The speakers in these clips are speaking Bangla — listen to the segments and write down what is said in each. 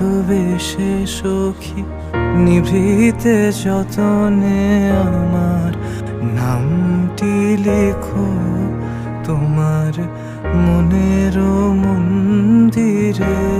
ভালোবেসে সখী নিভৃতে যতনে আমার নামটি লেখো তোমার মনের মন্দিরে।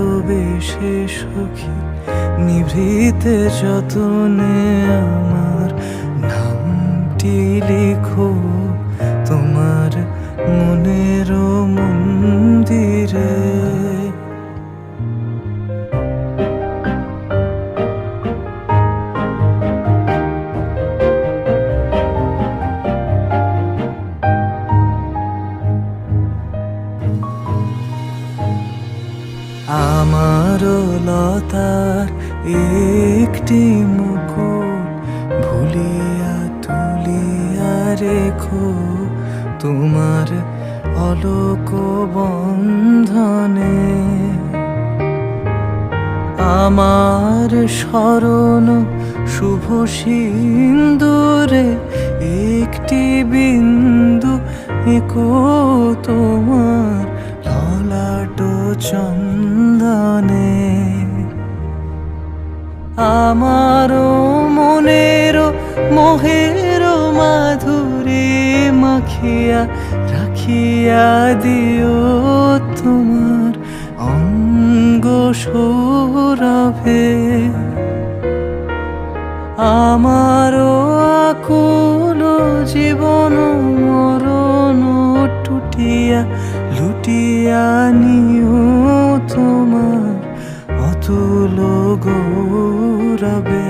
ভালোবেসে সখী নিভৃতে যতনে আমার নামটি লিখো। আমারও লতার একটি মুকুল ভুলিয়া তুলিয়া রেখো। তোমার অলোক বন্ধনে আমার স্মরণ শুভ সিন্দুরে একটি বিন্দু একো তোমার ললাট চন্দনে মোহের মাধুরী মাখিয়া রাখিয়া দিও তোমার অঙ্গ সৌরভে। আমার আকুল জীবন মরণ টুটিয়া লুটিয়া নিও তোমার অতুল গৌরবে।